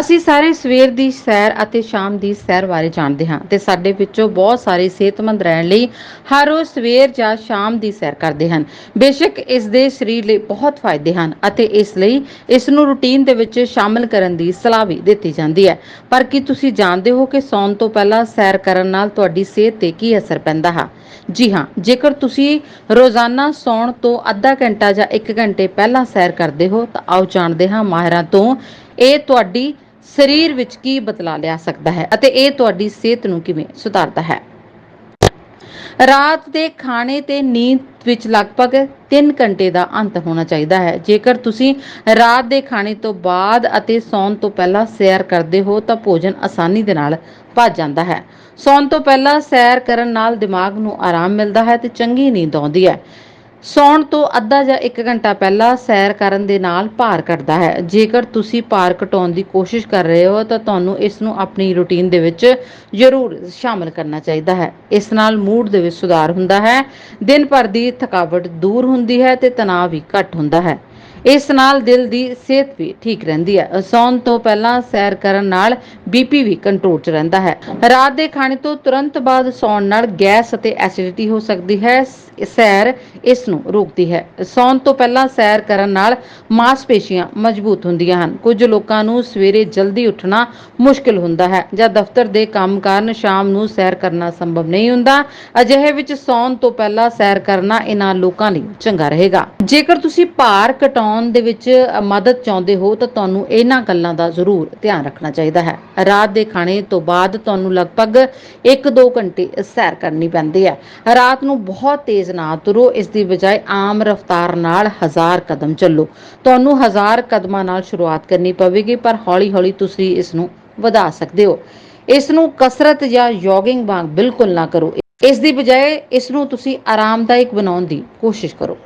ਅਸੀਂ ਸਾਰੇ ਸਵੇਰ ਦੀ ਸੈਰ ਅਤੇ ਸ਼ਾਮ ਦੀ ਸੈਰ ਬਾਰੇ ਜਾਣਦੇ ਹਾਂ ਤੇ ਸਾਡੇ ਵਿੱਚੋਂ ਬਹੁਤ ਸਾਰੇ ਸਿਹਤਮੰਦ ਰਹਿਣ ਲਈ ਹਰ ਰੋਜ਼ ਸਵੇਰ ਜਾਂ ਸ਼ਾਮ ਦੀ ਸੈਰ ਕਰਦੇ ਹਨ। ਬੇਸ਼ੱਕ ਇਸ ਦੇ ਸਰੀਰ ਲਈ ਬਹੁਤ ਫਾਇਦੇ ਹਨ ਅਤੇ ਇਸ ਲਈ ਇਸ ਨੂੰ ਰੁਟੀਨ ਦੇ ਵਿੱਚ ਸ਼ਾਮਲ ਕਰਨ ਦੀ ਸਲਾਹ ਵੀ ਦਿੱਤੀ ਜਾਂਦੀ ਹੈ। ਪਰ ਕੀ ਤੁਸੀਂ ਜਾਣਦੇ ਹੋ ਕਿ ਸੌਣ ਤੋਂ ਪਹਿਲਾਂ ਸੈਰ ਕਰਨ ਨਾਲ ਤੁਹਾਡੀ ਸਿਹਤ ਤੇ ਕੀ ਅਸਰ ਪੈਂਦਾ ਹੈ? ਜੀ ਹਾਂ, ਜੇਕਰ ਤੁਸੀਂ ਰੋਜ਼ਾਨਾ ਸੌਣ ਤੋਂ ਅੱਧਾ ਘੰਟਾ ਜਾਂ 1 ਘੰਟੇ ਪਹਿਲਾਂ ਸੈਰ ਕਰਦੇ ਹੋ ਤਾਂ ਆਓ ਜਾਣਦੇ ਹਾਂ ਮਾਹਿਰਾਂ ਤੋਂ ਇਹ ਤੁਹਾਡੀ ਸਰੀਰ ਵਿੱਚ ਕੀ ਬਦਲਾ ਲਿਆ ਸਕਦਾ ਹੈ ਅਤੇ ਇਹ ਤੁਹਾਡੀ ਸਿਹਤ ਨੂੰ ਕਿਵੇਂ ਸੁਧਾਰਦਾ ਹੈ? ਰਾਤ ਦੇ ਖਾਣੇ ਤੇ ਨੀਂਦ ਵਿੱਚ ਲਗਭਗ 3 ਘੰਟੇ ਦਾ ਅੰਤ ਹੋਣਾ ਚਾਹੀਦਾ ਹੈ। ਜੇਕਰ ਤੁਸੀਂ ਰਾਤ ਦੇ ਖਾਣੇ ਤੋਂ ਬਾਅਦ ਅਤੇ ਸੌਣ ਤੋਂ ਪਹਿਲਾਂ ਸੈਰ ਕਰਦੇ ਹੋ, ਤਾਂ ਭੋਜਨ ਆਸਾਨੀ ਦੇ ਨਾਲ ਭੱਜ ਜਾਂਦਾ ਹੈ। ਸੌਣ ਤੋਂ ਪਹਿਲਾਂ ਸੈਰ ਕਰਨ ਨਾਲ ਦਿਮਾਗ ਨੂੰ ਆਰਾਮ ਮਿਲਦਾ ਹੈ ਤੇ ਚੰਗੀ ਨੀਂਦ ਆਉਂਦੀ ਹੈ। ਸੌਣ ਤੋਂ ਅੱਧਾ ਜਾਂ 1 ਘੰਟਾ ਪਹਿਲਾਂ ਸੈਰ ਕਰਨ ਦੇ ਨਾਲ ਭਾਰ ਘਟਦਾ ਹੈ। ਜੇਕਰ ਤੁਸੀਂ ਭਾਰ ਘਟਾਉਣ ਦੀ ਕੋਸ਼ਿਸ਼ ਕਰ ਰਹੇ ਹੋ, ਤਾਂ ਤੁਹਾਨੂੰ ਇਸ ਨੂੰ ਆਪਣੀ ਰੁਟੀਨ ਦੇ ਵਿੱਚ ਜ਼ਰੂਰ ਸ਼ਾਮਲ ਕਰਨਾ ਚਾਹੀਦਾ ਹੈ। ਇਸ ਨਾਲ ਮੂਡ ਦੇ ਵਿੱਚ ਸੁਧਾਰ ਹੁੰਦਾ ਹੈ। ਦਿਨ ਭਰ ਦੀ ਥਕਾਵਟ ਦੂਰ ਹੁੰਦੀ ਹੈ ਤੇ ਤਣਾਅ ਵੀ ਘੱਟ ਹੁੰਦਾ ਹੈ। ਇਸ ਨਾਲ ਦਿਲ ਦੀ ਸਿਹਤ ਵੀ ਠੀਕ ਰਹਿੰਦੀ ਹੈ। ਸੌਣ ਤੋਂ ਪਹਿਲਾਂ ਸੈਰ ਕਰਨ ਨਾਲ ਬੀਪੀ ਵੀ ਕੰਟਰੋਲ 'ਚ ਰਹਿੰਦਾ ਹੈ। ਰਾਤ ਦੇ ਖਾਣੇ ਤੋਂ ਤੁਰੰਤ ਬਾਅਦ ਸੌਣ ਨਾਲ ਗੈਸ ਅਤੇ ਐਸਿਡਿਟੀ ਹੋ ਸਕਦੀ ਹੈ। ਸੈਰ ਇਸ ਨੂੰ ਰੋਕਦੀ ਹੈ। ਸੌਣ ਤੋਂ ਪਹਿਲਾਂ ਸੈਰ ਕਰਨ ਨਾਲ ਮਾਸਪੇਸ਼ੀਆਂ ਮਜ਼ਬੂਤ ਹੁੰਦੀਆਂ ਹਨ। ਕੁਝ ਲੋਕਾਂ ਨੂੰ ਸਵੇਰੇ ਜਲਦੀ ਉੱਠਣਾ ਮੁਸ਼ਕਿਲ ਹੁੰਦਾ ਹੈ ਜਾਂ ਦਫ਼ਤਰ ਦੇ ਕੰਮ ਕਾਰਨ ਸ਼ਾਮ ਨੂੰ ਸੈਰ ਕਰਨਾ ਸੰਭਵ ਨਹੀਂ ਹੁੰਦਾ। ਅਜਿਹੇ ਵਿੱਚ ਸੌਣ ਤੋਂ ਪਹਿਲਾਂ ਸੈਰ ਕਰਨਾ ਇਹਨਾਂ ਲੋਕਾਂ ਲਈ ਚੰਗਾ ਰਹੇਗਾ। ਜੇਕਰ ਤੁਸੀਂ ਭਾਰ ਘਟਾਉਣ ਦੇ ਵਿੱਚ ਮਦਦ ਚਾਹੁੰਦੇ ਹੋ, ਤਾਂ ਤੁਹਾਨੂੰ ਇਹਨਾਂ ਗੱਲਾਂ ਦਾ ਜ਼ਰੂਰ ਧਿਆਨ ਰੱਖਣਾ ਚਾਹੀਦਾ ਹੈ। ਰਾਤ ਦੇ ਖਾਣੇ ਤੋਂ ਬਾਅਦ ਤੁਹਾਨੂੰ ਲਗਭਗ 1-2 ਘੰਟੇ ਸੈਰ ਕਰਨੀ ਪੈਂਦੀ ਹੈ। ਰਾਤ ਨੂੰ ਬਹੁਤ ਤੇਜ਼ ਨਾ ਤੁਰੋ, ਇਸ ਦੀ ਬਜਾਏ ਆਮ ਰਫ਼ਤਾਰ ਨਾਲ ਹਜ਼ਾਰ ਕਦਮ ਚੱਲੋ। ਤੁਹਾਨੂੰ ਹਜ਼ਾਰ ਕਦਮਾਂ ਨਾਲ ਸ਼ੁਰੂਆਤ ਕਰਨੀ ਪਵੇਗੀ, ਪਰ ਹੌਲੀ-ਹੌਲੀ ਤੁਸੀਂ ਇਸ ਨੂੰ ਵਧਾ ਸਕਦੇ ਹੋ। ਇਸ ਨੂੰ ਕਸਰਤ ਜਾਂ ਯੋਗਿੰਗ ਵਾਂਗ ਬਿਲਕੁਲ ਨਾ ਕਰੋ। ਇਸ ਦੀ ਬਜਾਏ ਇਸ ਨੂੰ ਤੁਸੀਂ ਆਰਾਮਦਾਇਕ ਬਣਾਉਣ ਦੀ ਕੋਸ਼ਿਸ਼ ਕਰੋ।